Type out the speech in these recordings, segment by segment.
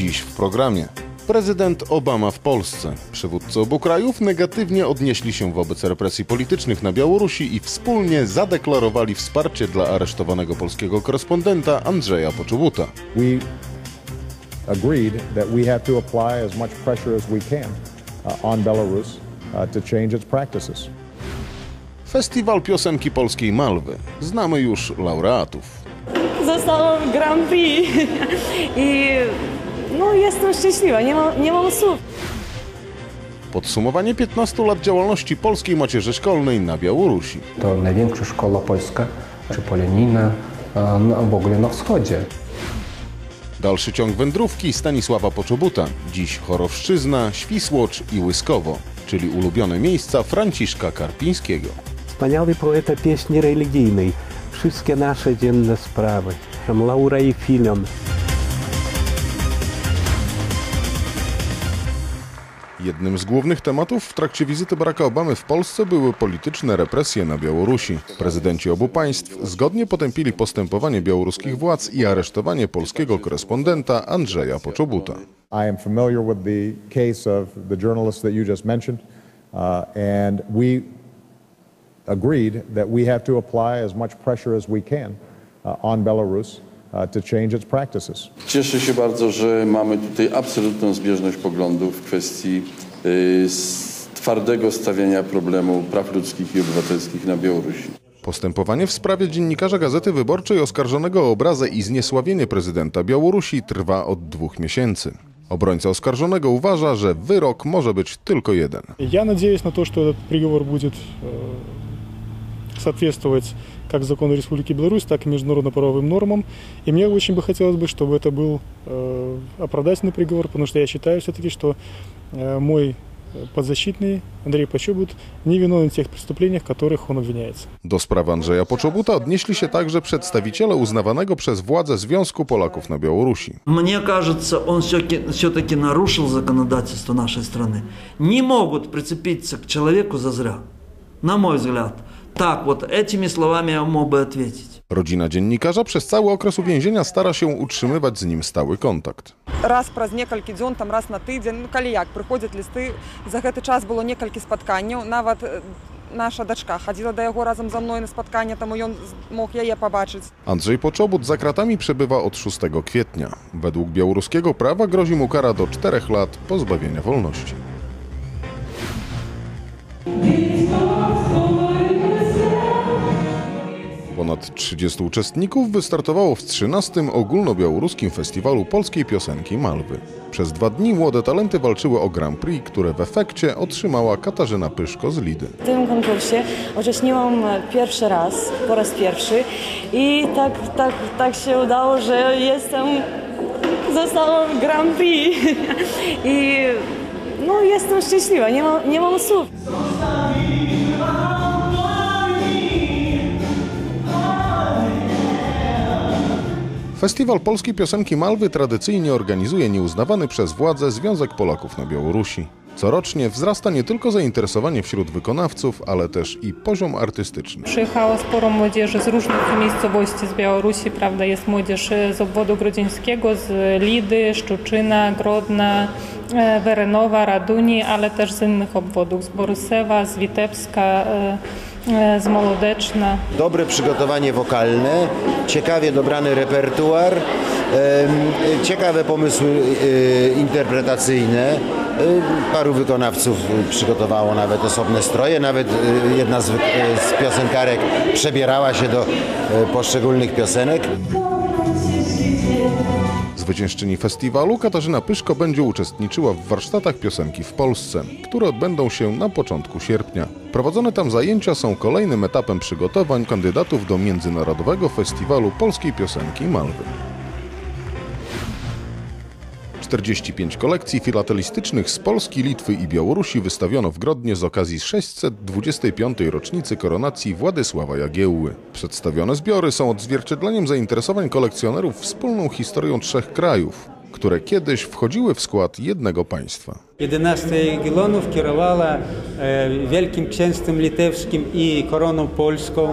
Dziś w programie. Prezydent Obama w Polsce. Przywódcy obu krajów negatywnie odnieśli się wobec represji politycznych na Białorusi i wspólnie zadeklarowali wsparcie dla aresztowanego polskiego korespondenta Andrzeja Poczobuta. we agreed that we have to apply as much pressure as we can uh, on Belarus uh, to change its practices. Festiwal Piosenki Polskiej Malwy. Znamy już laureatów. Zostałam Grand Prix i no, jestem szczęśliwa, nie mam, nie mam słów. Podsumowanie 15 lat działalności polskiej macierzy szkolnej na Białorusi. To największa szkoła polska czy polonijna na- w ogóle na wschodzie. Dalszy ciąg wędrówki Stanisława Poczobuta. Dziś Chorowszczyzna, Świsłocz i Łyskowo, czyli ulubione miejsca Franciszka Karpińskiego. Wspaniały poeta pieśni religijnej. Wszystkie nasze dzienne sprawy. Laura i Filion. Jednym z głównych tematów w trakcie wizyty Baracka Obamy w Polsce były polityczne represje na Białorusi. Prezydenci obu państw zgodnie potępili postępowanie białoruskich władz i aresztowanie polskiego korespondenta Andrzeja Poczobuta. I am familiar with the case of the journalist that you just mentioned, uh, and we agreed that we have to apply as much pressure as we can uh, on Belarus to change its practices. Cieszę się bardzo, że mamy tutaj absolutną zbieżność poglądów w kwestii y, s- twardego stawiania problemu praw ludzkich i obywatelskich na Białorusi. Postępowanie w sprawie dziennikarza Gazety Wyborczej oskarżonego o obrazę i zniesławienie prezydenta Białorusi trwa od dwóch miesięcy. Obrońca oskarżonego uważa, że wyrok może być tylko jeden. Я надеюсь на то, что этот приговор будет э, соответствовать как закону Республики Беларусь, так и международно-правовым нормам. И мне очень бы хотелось бы, чтобы это был э, оправдательный приговор, потому что я считаю все-таки, что э, мой э, подзащитный Андрей Почобут не виновен в тех преступлениях, в которых он обвиняется. Do sprawy Andrzeja Poczobuta odnieśli się także przedstawiciele uznawanego przez władze Związku Polaków na Białorusi. Мне кажется, он все-таки нарушил законодательство нашей страны. Не могут прицепиться к человеку зазря. На мой взгляд. Так вот, этими словами я мог бы ответить. Rodzina dziennikarza przez cały okres uwięzienia stara się utrzymywać z nim stały kontakt. раз праз некалькі дзён там раз на тыдзень ну, калі як прыходзяць лісты за гэты час было некалькі спатканняў нават э, наша дачка хадзіла да яго разам за мной на спатканне таму ён з- мог яе пабачыць Andrzej Poczobut za kratami przebywa od 6 kwietnia. Według białoruskiego prawa grozi mu kara do 4 lat pozbawienia wolności. Ponad 30 uczestników wystartowało w 13. ogólnobiałoruskim festiwalu polskiej piosenki Malwy. Przez dwa dni młode talenty walczyły o Grand Prix, które w efekcie otrzymała Katarzyna Pyszko z Lidy. W tym konkursie uczestniczyłam pierwszy raz, po raz pierwszy i tak, tak, tak się udało, że jestem, zostałam Grand Prix i no, jestem szczęśliwa, nie mam, nie mam słów. Festiwal Polskiej Piosenki Malwy tradycyjnie organizuje nieuznawany przez władze Związek Polaków na Białorusi. Corocznie wzrasta nie tylko zainteresowanie wśród wykonawców, ale też i poziom artystyczny. Przyjechało sporo młodzieży z różnych miejscowości z Białorusi, prawda, jest młodzież e, z obwodu grodzieńskiego, z Lidy, Szczuczyna, Grodna, e, Werenowa, Raduni, ale też z innych obwodów, z Borysewa, z Witebska, e, e, z Molodeczna. dobre przygotowanie wokalne, ciekawie dobrany repertuar, ciekawe pomysły e, interpretacyjne. E, Paru wykonawców przygotowało nawet osobne stroje, nawet jedna z, piosenkarek przebierała się do poszczególnych piosenek. Zwyciężczyni festiwalu Katarzyna Pyszko będzie uczestniczyła w warsztatach piosenki w Polsce, które odbędą się na początku sierpnia. Prowadzone tam zajęcia są kolejnym etapem przygotowań kandydatów do Międzynarodowego Festiwalu Polskiej Piosenki Malwy. 45 kolekcji filatelistycznych z Polski, Litwy i Białorusi wystawiono w Grodnie z okazji 625. rocznicy koronacji Władysława Jagiełły. Przedstawione zbiory są odzwierciedleniem zainteresowań kolekcjonerów wspólną historią trzech krajów, które kiedyś wchodziły w skład jednego państwa. 11 Egilonów kierowała e, Wielkim Księstwem Litewskim i koroną polską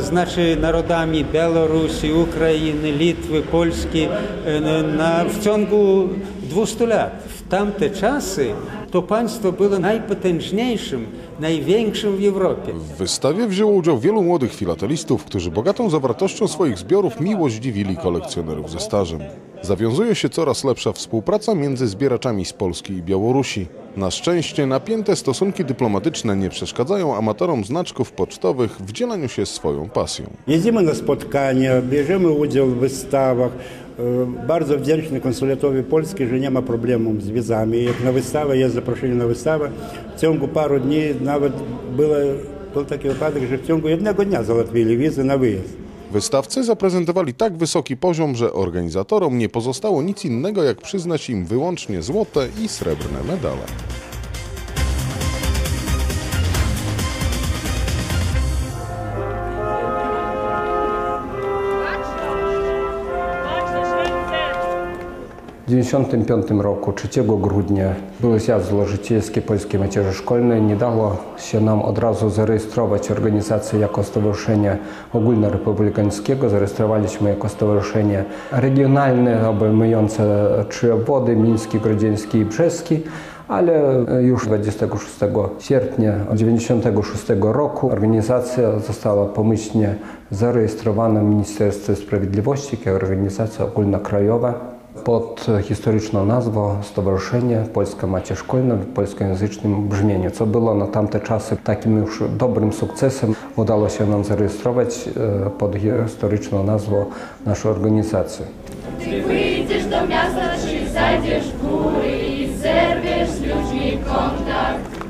znaczy narodami Białorusi, Ukrainy, Litwy, Polski e, na, w ciągu 200 lat. W tamte czasy to państwo było najpotężniejszym, największym w Europie. W wystawie wzięło udział wielu młodych filatelistów, którzy bogatą zawartością swoich zbiorów miło zdziwili kolekcjonerów ze stażem. Zawiązuje się coraz lepsza współpraca między zbieraczami z Polski i Białorusi. Na szczęście napięte stosunki dyplomatyczne nie przeszkadzają amatorom znaczków pocztowych w dzieleniu się swoją pasją. Jeździmy na spotkania, bierzemy udział w wystawach. E, Bardzo wdzięczny konsulatowi Polski, że nie ma problemu z wizami. Jak na wystawę, jest zaproszenie na wystawę. W ciągu paru dni nawet było, był taki wypadek, że w ciągu jednego dnia załatwili wizy na wyjazd. Wystawcy zaprezentowali tak wysoki poziom, że organizatorom nie pozostało nic innego jak przyznać im wyłącznie złote i srebrne medale. W 1995 roku, 3 grudnia, był zjazd złożycielski Polskiej Macierzy Szkolnej. Nie dało się nam od razu zarejestrować organizację jako Stowarzyszenie Ogólnorepublikańskiego. Zarejestrowaliśmy jako Stowarzyszenie Regionalne, obejmujące trzy obwody, Miński, Grodzieński i Brzeski. Ale już 26 sierpnia 1996 roku organizacja została pomyślnie zarejestrowana w Ministerstwie Sprawiedliwości jako organizacja ogólnokrajowa pod historyczną nazwą Stowarzyszenie Polska Macie Szkolna w polskojęzycznym brzmieniu, co było na tamte czasy takim już dobrym sukcesem. Udało się nam zarejestrować e, pod historyczną nazwą naszą organizację. Ty wyjdziesz do miasta, czy zajdziesz w góry i zerwiesz z ludźmi kontakt.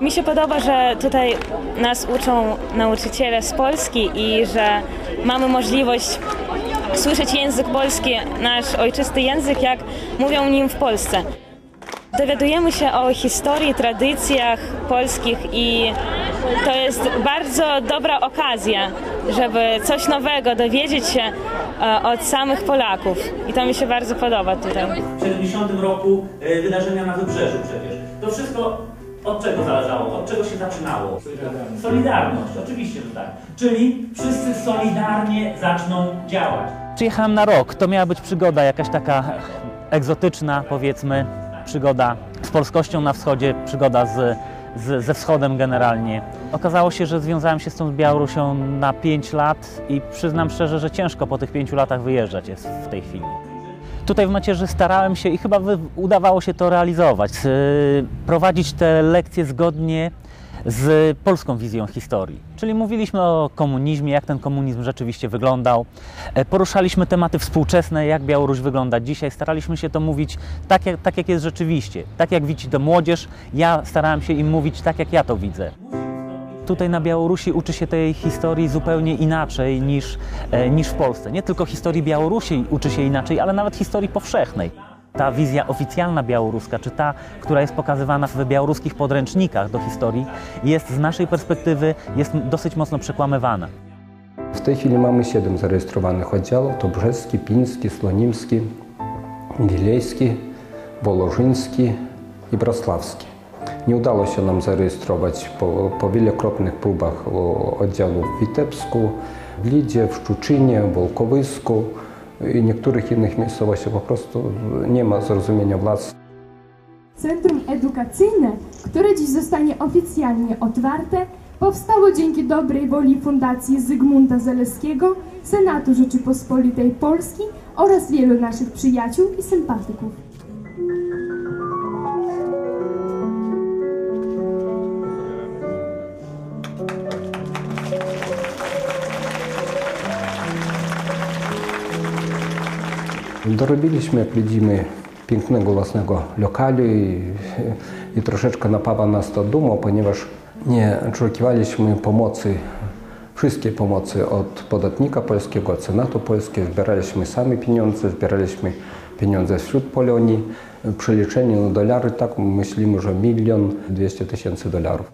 Mi się podoba, że tutaj nas uczą nauczyciele z Polski i że mamy możliwość słyszeć język polski, nasz ojczysty język, jak mówią nim w Polsce. Dowiadujemy się o historii, tradycjach polskich i to jest bardzo dobra okazja, żeby coś nowego dowiedzieć się e, od samych Polaków. I to mi się bardzo podoba tutaj. W 70 roku e, wydarzenia na Wybrzeżu przecież. To wszystko od czego zależało? Od czego się zaczynało? Solidarność, oczywiście, że tak. Czyli wszyscy solidarnie zaczną działać. Przyjechałem na rok. To miała być przygoda jakaś taka egzotyczna, powiedzmy, przygoda z polskością na wschodzie, przygoda z, z, ze wschodem generalnie. Okazało się, że związałem się z tą Białorusią na 5 lat i przyznam szczerze, że ciężko po tych 5 latach wyjeżdżać jest w tej chwili. Tutaj w macierzy starałem się i chyba udawało się to realizować, y, prowadzić te lekcje zgodnie z polską wizją historii. Czyli mówiliśmy o komunizmie, jak ten komunizm rzeczywiście wyglądał. E, Poruszaliśmy tematy współczesne, jak Białoruś wygląda dzisiaj. Staraliśmy się to mówić tak jak, tak, jak jest rzeczywiście. Tak jak widzi to młodzież, ja starałem się im mówić tak, jak ja to widzę. Tutaj na Białorusi uczy się tej historii zupełnie inaczej niż, e, niż w Polsce. Nie tylko historii Białorusi uczy się inaczej, ale nawet historii powszechnej. Ta wizja oficjalna białoruska, czy ta, która jest pokazywana w białoruskich podręcznikach do historii, jest z naszej perspektywy jest dosyć mocno przekłamywana. W tej chwili mamy 7 zarejestrowanych oddziałów. To Brzeski, Piński, Slonimski, Wiejski, Wołożyński i Brosławski. Nie udało się nam zarejestrować po, po wielokrotnych próbach o- oddziałów w Witebsku, w Lidzie, w Szczuczynie, w Wolkowysku i niektórych innych miejscowościach po prostu nie ma zrozumienia władz. Centrum Edukacyjne, które dziś zostanie oficjalnie otwarte, powstało dzięki dobrej woli Fundacji Zygmunta Zaleskiego, Senatu Rzeczypospolitej Polski oraz wielu naszych przyjaciół i sympatyków. Dorobiliśmy, jak widzimy, pięknego własnego lokalu i, i troszeczkę napawa nas to dumą, ponieważ nie oczekiwaliśmy pomocy, wszystkiej pomocy od podatnika polskiego, od Senatu polskiego. Zbieraliśmy sami pieniądze, zbieraliśmy pieniądze wśród Polonii. W przeliczeniu na dolary tak myślimy, że milion dwieście tysięcy dolarów.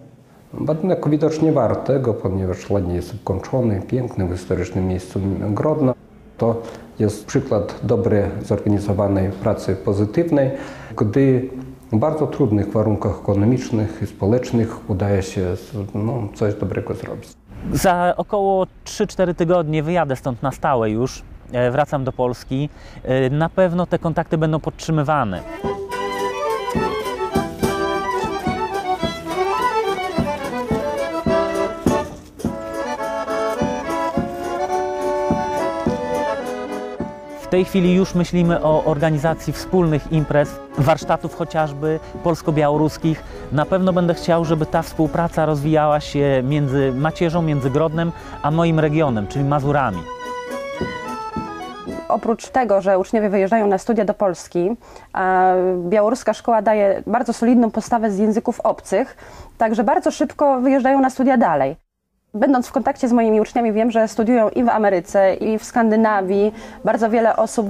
Budynek widocznie wart tego, ponieważ ładnie jest ukończony, piękny, w historycznym miejscu Grodno. To jest przykład dobrej, zorganizowanej pracy pozytywnej, gdy w bardzo trudnych warunkach ekonomicznych i społecznych udaje się no, coś dobrego zrobić. Za około 3-4 tygodnie wyjadę stąd na stałe już. e, Wracam do Polski. E, Na pewno te kontakty będą podtrzymywane. Tej chwili już myślimy o organizacji wspólnych imprez, warsztatów chociażby polsko-białoruskich. Na pewno będę chciał, żeby ta współpraca rozwijała się między Macierzą, między Grodnem, a moim regionem, czyli Mazurami. Oprócz tego, że uczniowie wyjeżdżają na studia do Polski, białoruska szkoła daje bardzo solidną postawę z języków obcych, także bardzo szybko wyjeżdżają na studia dalej. Będąc w kontakcie z moimi uczniami, wiem, że studiują i w Ameryce, i w Skandynawii. Bardzo wiele osób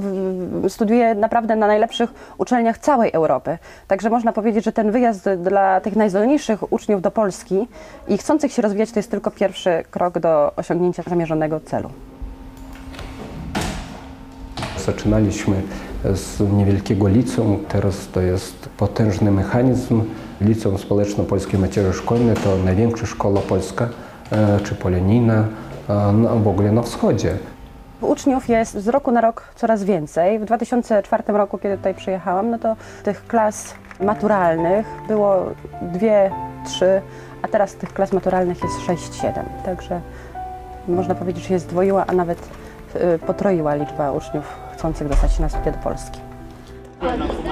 studiuje naprawdę na najlepszych uczelniach całej Europy. Także można powiedzieć, że ten wyjazd dla tych najzdolniejszych uczniów do Polski i chcących się rozwijać to jest tylko pierwszy krok do osiągnięcia zamierzonego celu. Zaczynaliśmy z niewielkiego liceum, teraz to jest potężny mechanizm. Liceum Społeczno-Polskie Macierzy Szkolne to największa szkoła polska czy polonijna e, no, w ogóle na wschodzie. Uczniów jest z roku na rok coraz więcej. W 2004 roku, kiedy tutaj przyjechałam, no to tych klas maturalnych było dwie, trzy, a teraz tych klas maturalnych jest sześć, siedem. Także można powiedzieć, że się zdwoiła, a nawet y, potroiła liczba uczniów chcących dostać się na studia do Polski.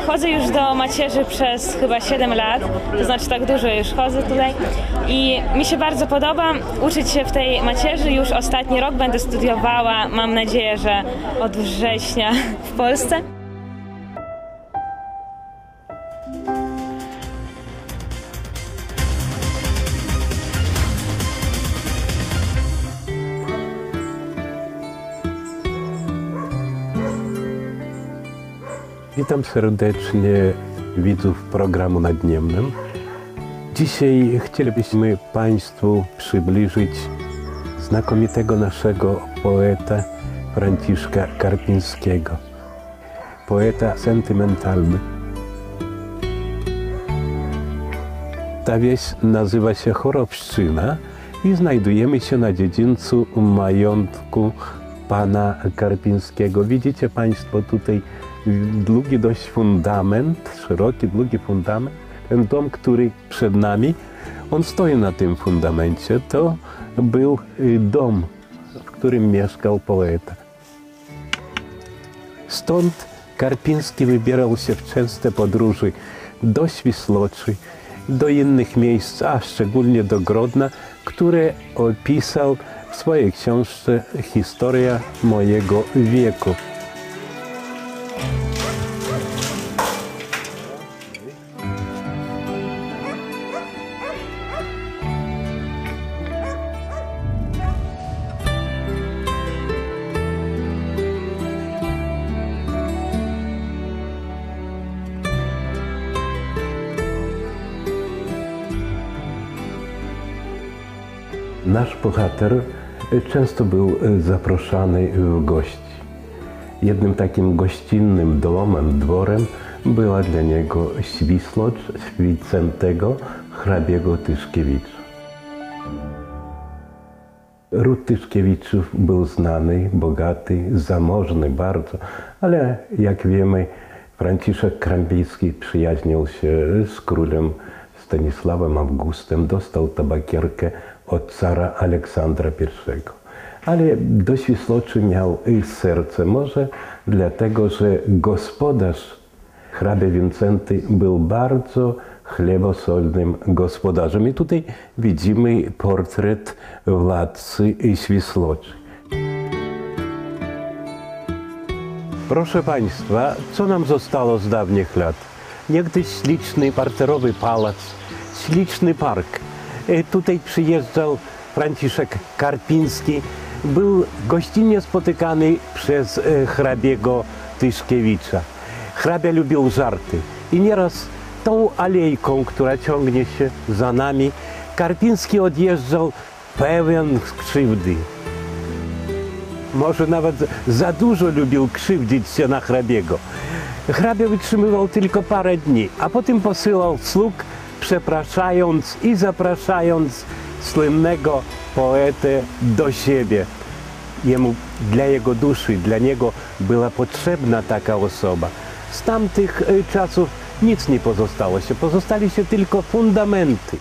Chodzę już do macierzy przez chyba 7 lat, to znaczy tak dużo już chodzę tutaj i mi się bardzo podoba uczyć się w tej macierzy. Już ostatni rok będę studiowała, mam nadzieję, że od września w Polsce. Witam serdecznie widzów programu Nadniemnym. Dzisiaj chcielibyśmy Państwu przybliżyć znakomitego naszego poeta Franciszka Karpińskiego. Poeta sentymentalny. Ta wieś nazywa się Chorowszczyna i znajdujemy się na dziedzińcu majątku pana Karpińskiego. Widzicie Państwo tutaj długi dość fundament, szeroki, długi fundament. Ten dom, który przed nami, on stoi na tym fundamencie. To był y, dom, w którym mieszkał poeta. Stąd Karpiński wybierał się w częste podróże do Świsłoczy, do innych miejsc, a szczególnie do Grodna, które opisał w swojej książce Historia mojego wieku. Nasz bohater często był zaproszony w gości. Jednym takim gościnnym domem, dworem była dla niego Świslocz Wicentego hrabiego Tyszkiewicza. Ród Tyszkiewiczów był znany, bogaty, zamożny bardzo, ale jak wiemy, Franciszek Krambicki przyjaźnił się z królem Stanisławem Augustem, dostał tabakierkę od cara Aleksandra I. Ale do Świsłoczy miał i serce, może dlatego, że gospodarz hrabia Wincenty był bardzo chlebosolnym gospodarzem. I tutaj widzimy portret władcy Świsłoczy. Proszę Państwa, co nam zostało z dawnych lat? Niegdyś śliczny parterowy pałac, śliczny park. E, Tutaj przyjeżdżał Franciszek Karpiński. Był gościnnie spotykany przez e, hrabiego Tyszkiewicza. Hrabia lubił żarty i nieraz tą alejką, która ciągnie się za nami, Karpiński odjeżdżał pełen krzywdy. Może nawet za dużo lubił krzywdzić się na hrabiego. Hrabia wytrzymywał tylko parę dni, a potem posyłał sług, przepraszając i zapraszając słynnego poetę do siebie. Jemu, dla jego duszy, dla niego była potrzebna taka osoba. Z tamtych y, czasów nic nie pozostało się, pozostali się tylko fundamenty.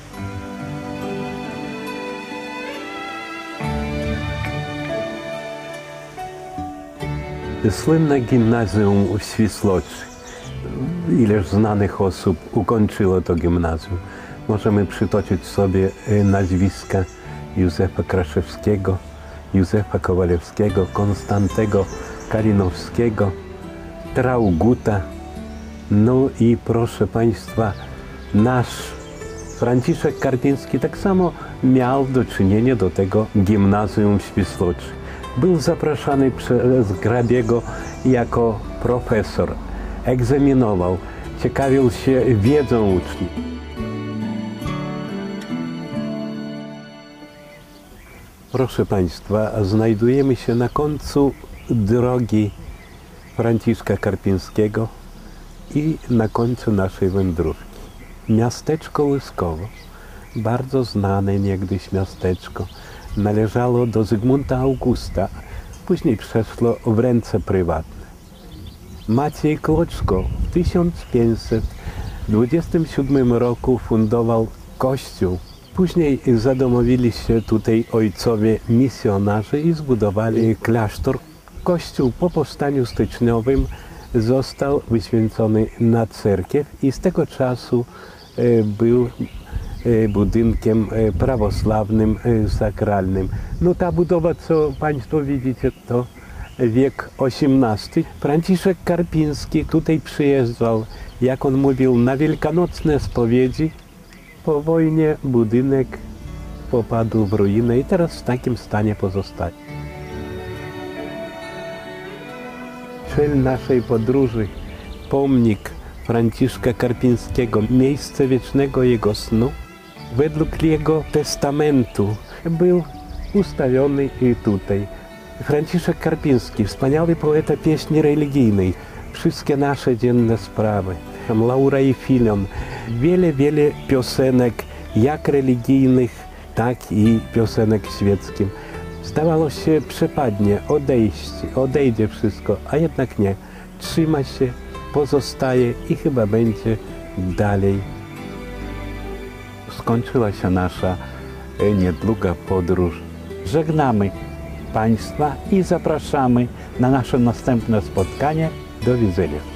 Słynne gimnazjum w Swisłoczy. Ileż znanych osób ukończyło to gimnazjum. Możemy przytoczyć sobie y, nazwiska Józefa Kraszewskiego, Józefa Kowalewskiego, Konstantego Kalinowskiego, Trauguta. No i proszę Państwa, nasz Franciszek Karpiński tak samo miał do czynienia do tego gimnazjum w Swisłoczy. Był zapraszany przez hrabiego jako profesor. Egzaminował, ciekawił się wiedzą uczniów. Proszę Państwa, znajdujemy się na końcu drogi Franciszka Karpińskiego i na końcu naszej wędrówki. Miasteczko Łyskowo, bardzo znane niegdyś miasteczko, należało do Zygmunta Augusta, później przeszło w ręce prywatne. Maciej Kloczko w 1527 roku fundował kościół. Później zadomowili się tutaj ojcowie misjonarze i zbudowali klasztor. Kościół po powstaniu styczniowym został wyświęcony na cerkiew i z tego czasu e, był e, budynkiem e, prawosławnym, sakralnym. No ta budowa, co Państwo widzicie, to wiek XVIII. Franciszek Karpiński tutaj przyjeżdżał, jak on mówił, na wielkanocne spowiedzi. Po wojnie budynek popadł w ruinę i teraz w takim stanie pozostaje. Cel naszej podróży, pomnik Franciszka Karpińskiego, miejsce wiecznego jego snu, według jego testamentu był ustawiony i tutaj. Franciszek Karpiński, wspaniały poeta pieśni religijnej, wszystkie nasze dzienne sprawy, Laura i Filion, wiele, wiele piosenek, jak religijnych, tak i piosenek świeckich. Zdawało się przepadnie, odejść, odejdzie wszystko, a jednak nie. Trzyma się, pozostaje i chyba będzie dalej. Skończyła się nasza niedługa podróż. Żegnamy Państwa i zapraszamy na nasze następne spotkanie. Do widzenia.